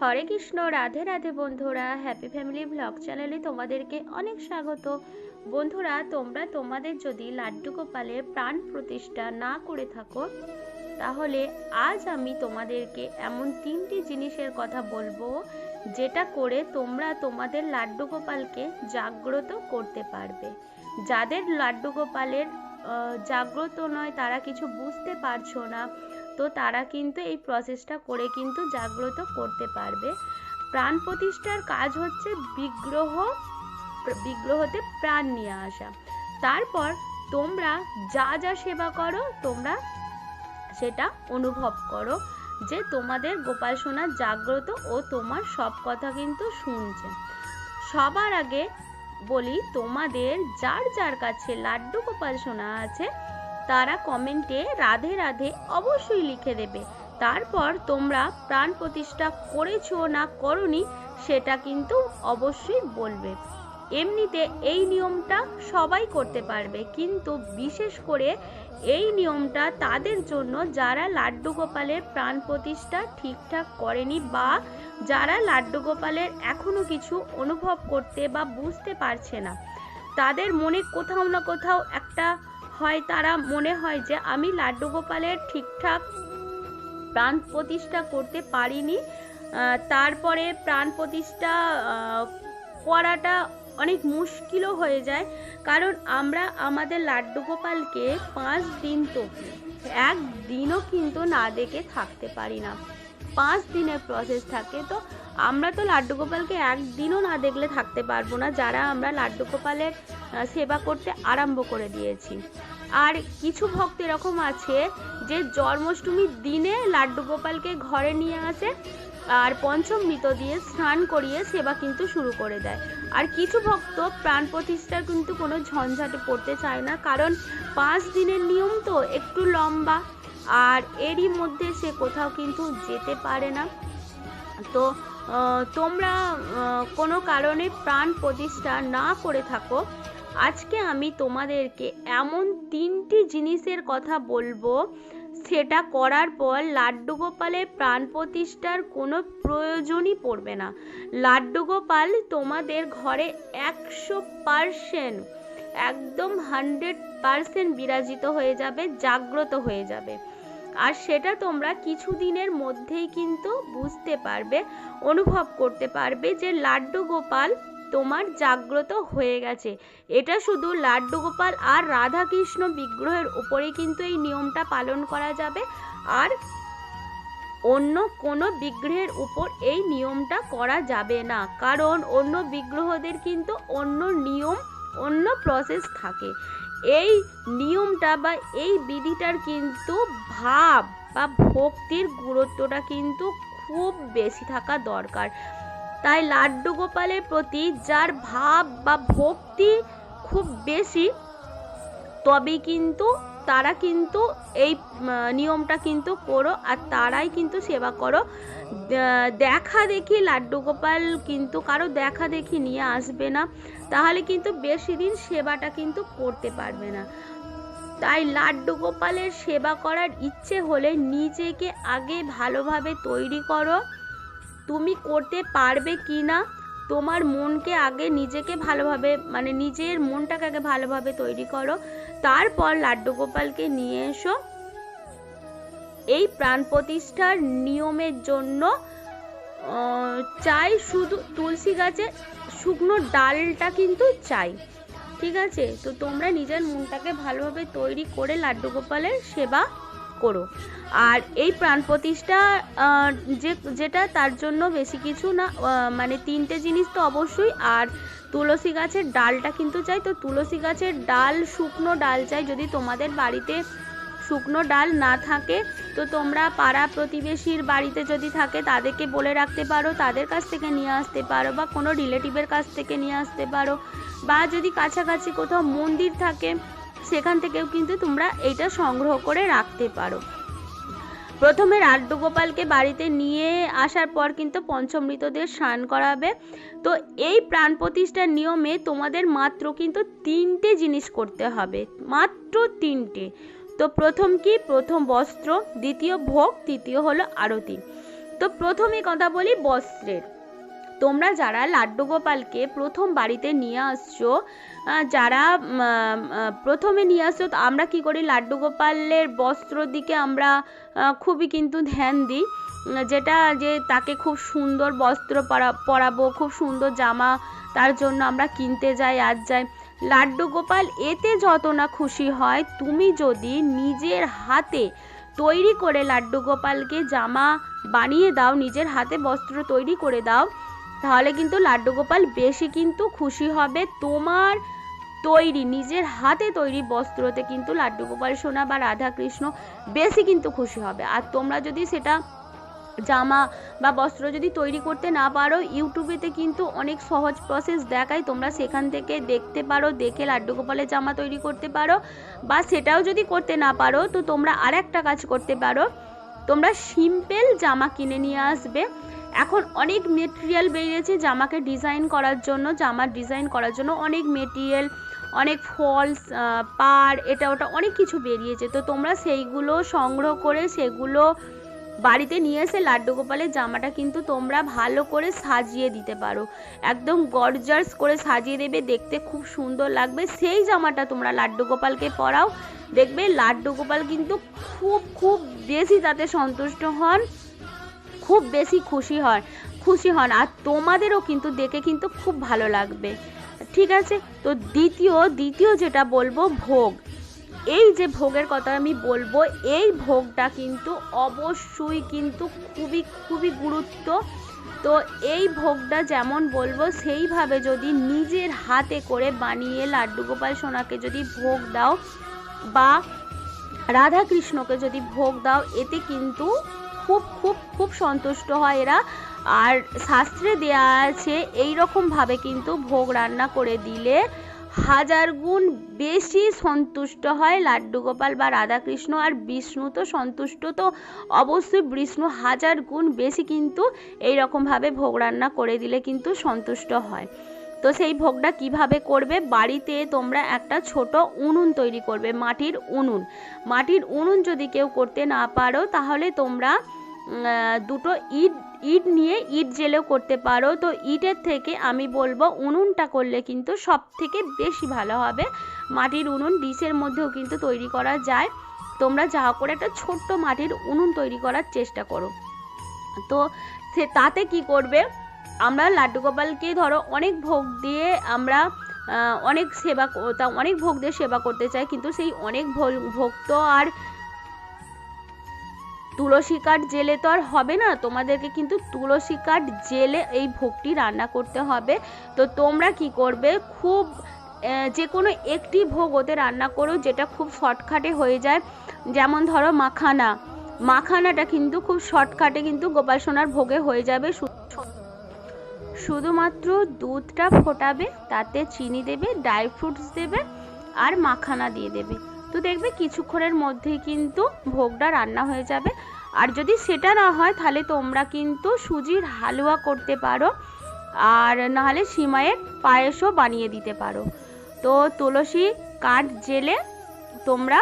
হরে কৃষ্ণ, রাধে রাধে বন্ধুরা happy family blog চ্যানেলে তোমাদেরকে অনেক স্বাগত। বন্ধুরা, তোমরা তোমাদের যদি লাড্ডু গোপালের প্রাণ প্রতিষ্ঠা না করে থাকো, তাহলে আজ আমি তোমাদেরকে এমন তিনটি জিনিসের কথা বলব, যেটা করে তোমরা তোমাদের লাড্ডু গোপালকে জাগ্রত করতে পারবে। যাদের লাড্ডু গোপালের জাগ্রত নয়, তারা কিছু বুঝতে পারছ না তো তারা কিন্তু এই প্রসেসটা করে কিন্তু জাগ্রত করতে পারবে। প্রাণ প্রতিষ্ঠার কাজ হচ্ছে বিগ্রহ, বিগ্রহতে প্রাণ নিয়ে আসা। তারপর তোমরা যা যা সেবা করো, তোমরা সেটা অনুভব করো যে তোমাদের গোপাল সোনা জাগ্রত ও তোমার সব কথা কিন্তু শুনছে। সবার আগে বলি, তোমাদের যার যার কাছে লাড্ডু গোপাল সোনা আছে তারা কমেন্টে রাধে রাধে অবশ্যই লিখে দেবে। তারপর তোমরা প্রাণ প্রতিষ্ঠা করেছ না করনি, সেটা কিন্তু অবশ্যই বলবে। এমনিতে এই নিয়মটা সবাই করতে পারবে, কিন্তু বিশেষ করে এই নিয়মটা তাদের জন্য যারা লাড্ডু গোপালের প্রাণ প্রতিষ্ঠা ঠিকঠাক করেনি বা যারা লাড্ডু গোপালের এখনও কিছু অনুভব করতে বা বুঝতে পারছে না, তাদের মনে কোথাও না কোথাও একটা হয় তারা মনে হয় যে আমি লাড্ডু গোপালের ঠিকঠাক প্রাণ প্রতিষ্ঠা করতে পারিনি। তারপরে প্রাণ প্রতিষ্ঠা করাটা অনেক মুশকিলও হয়ে যায়। কারণ আমরা আমাদের লাড্ডু গোপালকে পাঁচ দিন তো একদিনও কিন্তু না দেখে থাকতে পারি না। পাঁচ দিনের প্রসেস থাকে। তো আমরা তো লাড্ডু গোপালকে একদিনও না দেখলে থাকতে পারব না। যারা আমরা লাড্ডু গোপালের সেবা করতে আরম্ভ করে দিয়েছি। আর কিছু ভক্ত এরকম আছে যে জন্মাষ্টমীর দিনে লাড্ডু গোপালকে ঘরে নিয়ে আসে আর পঞ্চম মৃত দিয়ে স্নান করিয়ে সেবা কিন্তু শুরু করে দেয়। আর কিছু ভক্ত প্রাণ প্রতিষ্ঠার কিন্তু কোনো ঝঞ্ঝাটে পড়তে চায় না, কারণ পাঁচ দিনের নিয়ম তো একটু লম্বা, আর এরই মধ্যে সে কোথাও কিন্তু যেতে পারে না। তো তোমরা কোনো কারণে প্রাণ প্রতিষ্ঠা না করে থাকো আজকে আমি তোমাদেরকে এমন তিনটি জিনিসের কথা বলব। সেটা করার পর লাড্ডু গোপালের প্রাণ প্রতিষ্ঠার কোনো প্রয়োজনই পড়বে না। লাড্ডু গোপাল তোমাদের ঘরে একশো পারসেন্ট, একদম হান্ড্রেড পারসেন্ট বিরাজিত হয়ে যাবে, জাগ্রত হয়ে যাবে। আর সেটা তোমরা কিছুদিনের মধ্যেই কিন্তু বুঝতে পারবে, অনুভব করতে পারবে যে লাড্ডু গোপাল তোমার জাগ্রত হয়ে গেছে। এটা শুধু লাড্ডু গোপাল আর রাধাকৃষ্ণ বিগ্রহের উপরেই কিন্তু এই নিয়মটা পালন করা যাবে। আর অন্য কোনো বিগ্রহের উপর এই নিয়মটা করা যাবে না। কারণ অন্য বিগ্রহদের কিন্তু অন্য নিয়ম, অন্য প্রসেস থাকে। এই নিয়মটা বা এই বিধিটার কিন্তু ভাব বা ভক্তির গুরুত্বটা কিন্তু খুব বেশি থাকা দরকার। তাই লাড্ডু গোপালের প্রতি যার ভাব বা ভক্তি খুব বেশি তবেই কিন্তু তারা কিন্তু এই নিয়মটা কিন্তু করো আর তারাই কিন্তু সেবা করো। দেখা দেখি লাড্ডু গোপাল কিন্তু কারও দেখা দেখি নিয়ে আসবে না, তাহলে কিন্তু বেশি দিন সেবাটা কিন্তু করতে পারবে না। তাই লাড্ডু গোপালের সেবা করার ইচ্ছে হলে নিজেকে আগে ভালোভাবে তৈরি করো। তুমি করতে পারবে কি না? তোমার মনকে আগে নিজেকে ভালোভাবে মানে নিজের মনটাকে আগে ভালোভাবে তৈরি করো। তারপর লাড্ডু গোপালকে নিয়ে এসো। এই প্রাণ প্রতিষ্ঠার নিয়মের জন্য চাই শুধু তুলসী গাছের শুকনো ডালটা কিন্তু চাই। ঠিক আছে? তো তোমরা নিজের মনটাকে ভালোভাবে তৈরি করে লাড্ডু গোপালের সেবা করো। আর এই প্রাণ প্রতিষ্ঠা যে, যেটা তার জন্য বেশি কিছু না মানে তিনটে জিনিস তো অবশ্যই। আর তুলসী গাছের ডালটা কিন্তু চাই। তো তুলসী গাছের ডাল, শুকনো ডাল চাই। যদি তোমাদের বাড়িতে শুকনো ডাল না থাকে, তো তোমরা পাড়া প্রতিবেশীর বাড়িতে যদি থাকে, তাদেরকে বলে রাখতে পারো, তাদের কাছ থেকে নিয়ে আসতে পারো, বা কোনো রিলেটিভের কাছ থেকে নিয়ে আসতে পারো, বা যদি কাছাকাছি কোথাও মন্দির থাকে সেখান থেকেও কিন্তু তোমরা এইটা সংগ্রহ করে রাখতে পারো। প্রথমে লাড্ডু গোপালকে বাড়িতে নিয়ে আসার পর কিন্তু পঞ্চমৃতদের স্নান করাবে। তো এই প্রাণ প্রতিষ্ঠার নিয়মে তোমাদের মাত্র কিন্তু তিনটে জিনিস করতে হবে, মাত্র তিনটে। তো প্রথম কি? প্রথম বস্ত্র, দ্বিতীয় ভোগ, তৃতীয় হলো আরতি। তো প্রথমে কথা বলি বস্ত্রের। তোমরা যারা লাড্ডু গোপালকে প্রথম বাড়িতে নিয়ে আসছো যারা প্রথমে নিয়ে আসছো, তো আমরা কি করি? লাড্ডু গোপালের বস্ত্রর দিকে আমরা খুবই কিন্তু ধ্যান দিই যেটা যে তাকে খুব সুন্দর বস্ত্র পরা, পরাবো, খুব সুন্দর জামা তার জন্য আমরা কিনতে যাই, আজ যাই। লাড্ডু গোপাল, এতে যত না খুশি হয়, তুমি যদি নিজের হাতে তৈরি করে লাড্ডু গোপালকে জামা বানিয়ে দাও, নিজের হাতে বস্ত্র তৈরি করে দাও তাহলে কিন্তু লাড্ডু গোপাল বেশি কিন্তু খুশি হবে। তোমার তৈরি, নিজের হাতে তৈরি বস্ত্রতে কিন্তু লাড্ডু গোপাল সোনা বা রাধা কৃষ্ণ বেশি কিন্তু খুশি হবে। আর তোমরা যদি সেটা জামা বা বস্ত্র যদি তৈরি করতে না পারো, ইউটিউবেতে কিন্তু অনেক সহজ প্রসেস দেখায়। তোমরা সেখান থেকে দেখতে পারো, দেখে লাড্ডু গোপালের জামা তৈরি করতে পারো বা সেটাও যদি করতে না পারো, তো তোমরা আর একটা কাজ করতে পারো। তোমরা সিম্পল জামা কিনে নিয়ে আসবে। এখন অনেক মেটেরিয়াল বেরিয়েছে জামাকে ডিজাইন করার জন্য জামার ডিজাইন করার জন্য অনেক মেটেরিয়াল অনেক ফলস পার, এটা ওটা অনেক কিছু বেরিয়েছে। তো তোমরা সেইগুলো সংগ্রহ করে সেগুলো বাড়িতে নিয়ে এসে লাড্ডু গোপালের জামাটা কিন্তু তোমরা ভালো করে সাজিয়ে দিতে পারো। একদম গর্জার্স করে সাজিয়ে দেবে, দেখতে খুব সুন্দর লাগবে। সেই জামাটা তোমরা লাড্ডু গোপালকে পরাও। দেখবে লাড্ডু গোপাল কিন্তু খুব খুব বেশি তাতে সন্তুষ্ট হন। খুব বেশি খুশি হন খুশি হন। আর তোমাদেরও কিন্তু দেখে কিন্তু খুব ভালো লাগবে। ঠিক আছে? তো দ্বিতীয় দ্বিতীয় যেটা বলব, ভোগ। এই যে ভোগের কথা আমি বলব, এই ভোগটা কিন্তু অবশ্যই কিন্তু খুবই খুবই গুরুত্ব। তো এই ভোগটা যেমন বলব, সেইভাবে যদি নিজের হাতে করে বানিয়ে লাড্ডু গোপাল সোনাকে যদি ভোগ দাও বা রাধা কৃষ্ণকে যদি ভোগ দাও, এতে কিন্তু খুব খুব খুব সন্তুষ্ট হয় এরা। আর শাস্ত্রে দেয়া আছে এই রকম ভাবে কিন্তু ভোগ রান্না করে দিলে হাজার গুণ বেশি সন্তুষ্ট হয় লাড্ডু গোপাল বা রাধাকৃষ্ণ। আর বিষ্ণু তো সন্তুষ্ট, তো অবশ্যই বিষ্ণু হাজার গুণ বেশি কিন্তু এই রকমভাবে ভোগ রান্না করে দিলে কিন্তু সন্তুষ্ট হয়। তো সেই ভোগটা কীভাবে করবে? বাড়িতে তোমরা একটা ছোট উনুন তৈরি করবে, মাটির উনুন। মাটির উনুন যদি কেউ করতে না পারো, তাহলে তোমরা দুটো ইট ইট নিয়ে ইট জেলেও করতে পারো। তো ইটের থেকে আমি বলব, উনুনটা করলে কিন্তু সব থেকে বেশি ভালো হবে। মাটির উনুন ডিশের মধ্যেও কিন্তু তৈরি করা যায়। তোমরা যা করে একটা ছোট্ট মাটির উনুন তৈরি করার চেষ্টা করো। তো সে তাতে কি করবে? আমরা লাড্ডু গোপালকে ধরো অনেক ভোগ দিয়ে আমরা অনেক সেবা তা অনেক ভোগ দিয়ে সেবা করতে চাই, কিন্তু সেই অনেক ভোগ- তো আর তুলসী কাঠ জেলে তো আর হবে না। তোমাদেরকে কিন্তু তুলসী কাঠ জেলে এই ভোগটি রান্না করতে হবে। তো তোমরা কি করবে? খুব যে কোনো একটি ভোগ ওতে রান্না করো যেটা খুব শর্টকাটে হয়ে যায়। যেমন ধরো মাখানা। মাখানাটা কিন্তু খুব শর্টকাটে কিন্তু গোপাল সোনার ভোগে হয়ে যাবে। শুধুমাত্র দুধটা ফোটাবে, তাতে চিনি দেবে ড্রাই ফ্রুটস দেবে আর মাখানা দিয়ে দেবে। তো দেখবে কিছুক্ষণের মধ্যেই কিন্তু ভোগটা রান্না হয়ে যাবে। আর যদি সেটা না হয়, তাহলে তোমরা কিন্তু সুজির হালুয়া করতে পারো আর নাহলে সিমাইয়ের পায়েসও বানিয়ে দিতে পারো। তো তুলসী কাঠ জেলে তোমরা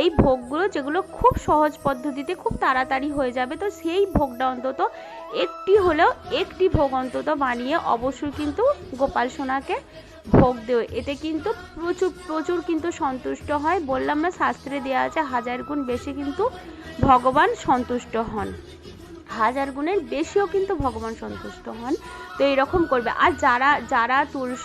এই ভোগগুলো যেগুলো খুব সহজ পদ্ধতিতে খুব তাড়াতাড়ি হয়ে যাবে, তো সেই ভোগটা অন্তত একটি হলেও একটি ভোগ অন্তত বানিয়ে অবশ্যই কিন্তু গোপাল সোনাকে ভোগ দেয় এতে কিন্তু প্রচুর প্রচুর কিন্তু সন্তুষ্ট হয়। বললাম না, শাস্ত্রে দেওয়া আছে, হাজার গুণ বেশি কিন্তু ভগবান সন্তুষ্ট হন। হাজার গুণের বেশিও কিন্তু ভগবান সন্তুষ্ট হন। তো এইরকম করবে। আর যারা যারা তুলস,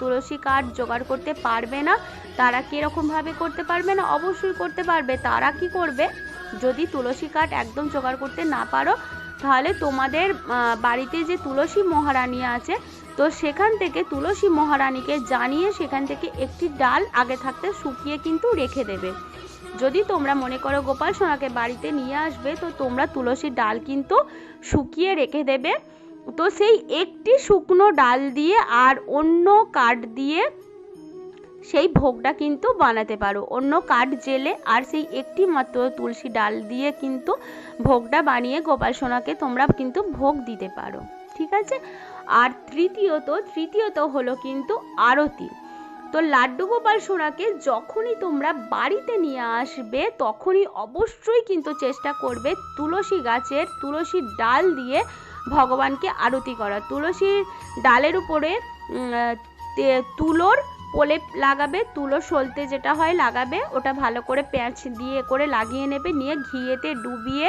তুলসী কাঠ জোগাড় করতে পারবে না, তারা কীরকমভাবে করতে পারবে না? অবশ্যই করতে পারবে। তারা কি করবে? যদি তুলসী কাঠ একদম জোগাড় করতে না পারো, তাহলে তোমাদের বাড়িতে যে তুলসী মহারানী আছে, তো সেখান থেকে তুলসী মহারানীকে জানিয়ে সেখান থেকে একটি ডাল আগে থাকতে শুকিয়ে কিন্তু রেখে দেবে। যদি তোমরা মনে করো গোপাল সোনাকে বাড়িতে নিয়ে আসবে, তো তোমরা তুলসীর ডাল কিন্তু শুকিয়ে রেখে দেবে। তো সেই একটি শুকনো ডাল দিয়ে আর অন্য কাঠ দিয়ে সেই ভোগটা কিন্তু বানাতে পারো। অন্য কাঠ জেলে আর সেই একটি মাত্র তুলসী ডাল দিয়ে কিন্তু ভোগটা বানিয়ে গোপাল সোনাকে তোমরা কিন্তু ভোগ দিতে পারো। ঠিক আছে? আর তৃতীয়ত তৃতীয়ত হলো কিন্তু আরতি। তো লাড্ডু গোপাল সোনাকে যখনই তোমরা বাড়িতে নিয়ে আসবে, তখনই অবশ্যই কিন্তু চেষ্টা করবে তুলসী গাছের তুলসীর ডাল দিয়ে ভগবানকে আরতি করা। তুলসীর ডালের উপরে তুলোর প্রলেপ লাগাবে, তুলো সলতে যেটা হয় লাগাবে, ওটা ভালো করে প্যাঁচ দিয়ে করে লাগিয়ে নেবে, নিয়ে ঘিয়েতে ডুবিয়ে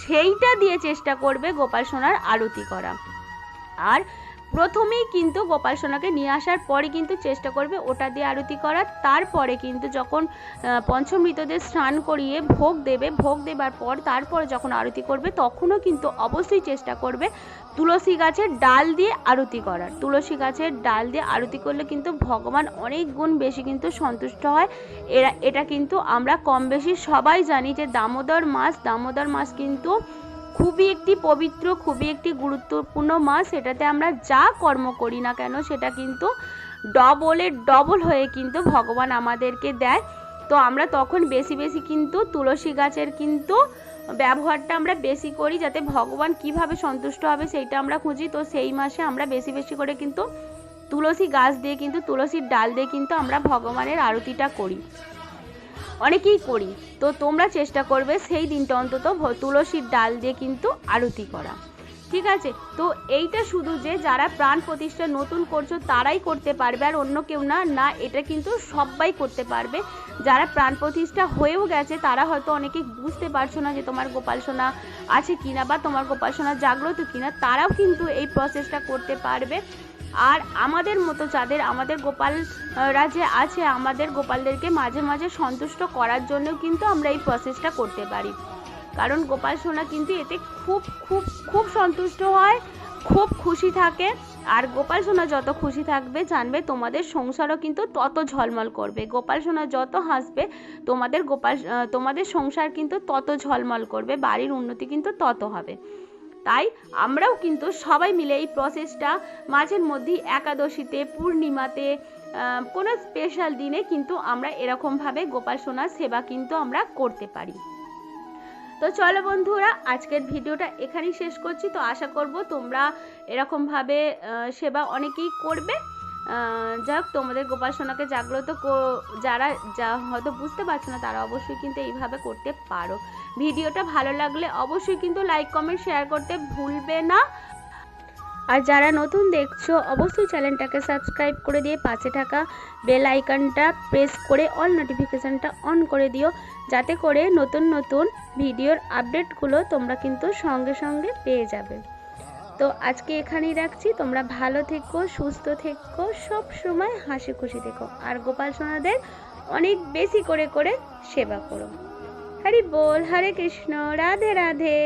সেইটা দিয়ে চেষ্টা করবে গোপাল সোনার আরতি করা। আর প্রথমেই কিন্তু গোপাল সোনাকে নিয়ে আসার পরে কিন্তু চেষ্টা করবে ওটা দিয়ে আরতি করার। তারপরে কিন্তু যখন পঞ্চমৃতদের স্নান করিয়ে ভোগ দেবে, ভোগ দেবার পর তারপরে যখন আরতি করবে তখনও কিন্তু অবশ্যই চেষ্টা করবে তুলসী গাছের ডাল দিয়ে আরতি করার। তুলসী গাছের ডাল দিয়ে আরতি করলে কিন্তু ভগবান অনেক গুণ বেশি কিন্তু সন্তুষ্ট হয়। এরা, এটা কিন্তু আমরা কম বেশি সবাই জানি যে দামোদর মাস দামোদর মাস কিন্তু খুবই একটি পবিত্র, খুবই একটি গুরুত্বপূর্ণ মাস। এটাতে আমরা যা কর্ম করি না কেন, সেটা কিন্তু ডবলের ডবল হয়ে কিন্তু ভগবান আমাদেরকে দেয়। তো আমরা তখন বেশি বেশি কিন্তু তুলসী গাছের কিন্তু ব্যবহারটা আমরা বেশি করি, যাতে ভগবান কীভাবে সন্তুষ্ট হবে সেইটা আমরা খুঁজি। তো সেই মাসে আমরা বেশি বেশি করে কিন্তু তুলসী গাছ দিয়ে, কিন্তু তুলসীর ডাল দিয়ে কিন্তু আমরা ভগবানের আরতিটা করি। অনেকেই করি। তো তোমরা চেষ্টা করবে সেই দিনটা অন্তত তুলসীর ডাল দিয়ে কিন্তু আরতি করা। ঠিক আছে? তো এইটা শুধু যে যারা প্রাণ প্রতিষ্ঠা নতুন করছ তারাই করতে পারবে আর অন্য কেউ না না, এটা কিন্তু সবাই করতে পারবে। যারা প্রাণ প্রতিষ্ঠা হয়েও গেছে তারা হয়তো অনেকে বুঝতে পারছ না যে তোমার গোপাল সোনা আছে কিনা বা তোমার গোপাল সোনা জাগ্রত কিনা, তারাও কিন্তু এই প্রসেসটা করতে পারবে। আর আমাদের মতো যাদের আমাদের গোপালরা যে আছে, আমাদের গোপালদেরকে মাঝে মাঝে সন্তুষ্ট করার জন্য কিন্তু আমরা এই প্রসেসটা করতে পারি। কারণ গোপাল সোনা কিন্তু এতে খুব খুব খুব সন্তুষ্ট হয়, খুব খুশি থাকে। আর গোপাল সোনা যত খুশি থাকবে, জানবে তোমাদের সংসারও কিন্তু তত ঝলমল করবে। গোপাল সোনা যত হাসবে, তোমাদের গোপাল তোমাদের সংসার কিন্তু তত ঝলমল করবে, বাড়ির উন্নতি কিন্তু তত হবে। তাই আমরাও কিন্তু সবাই মিলে এই প্রসেসটা মাঝের মধ্যেই একাদশীতে, পূর্ণিমাতে কোনো স্পেশাল দিনে কিন্তু আমরা এরকমভাবে গোপাল সোনার সেবা কিন্তু আমরা করতে পারি। তো চলো বন্ধুরা, আজকের ভিডিওটা এখানেই শেষ করছি। তো আশা করব তোমরা এরকমভাবে সেবা অনেকেই করবে। আহ, যাক তোমাদের গোপাল সোনাকে জাগ্রত যারা যা হয়তো বুঝতে পারছ না তারা অবশ্যই কিন্তু এইভাবে করতে পারো। ভিডিওটা ভালো লাগলে অবশ্যই কিন্তু লাইক কমেন্ট শেয়ার করতে ভুলবে না। আর যারা নতুন দেখছ অবশ্যই চ্যানেলটাকে সাবস্ক্রাইব করে দিয়ে পাশে থাকা বেল আইকনটা প্রেস করে অল নোটিফিকেশানটা অন করে দিও যাতে করে নতুন নতুন ভিডিওর আপডেটগুলো তোমরা কিন্তু সঙ্গে সঙ্গে পেয়ে যাবে। তো আজকে এখানেই রাখছি। তোমরা ভালো থেকো, সুস্থ থেকো, সব সময় হাসি খুশি থেকো। আর গোপাল সোনাদের অনেক বেশি করে করে সেবা করো। হরি বল, হরে কৃষ্ণ, রাধে রাধে।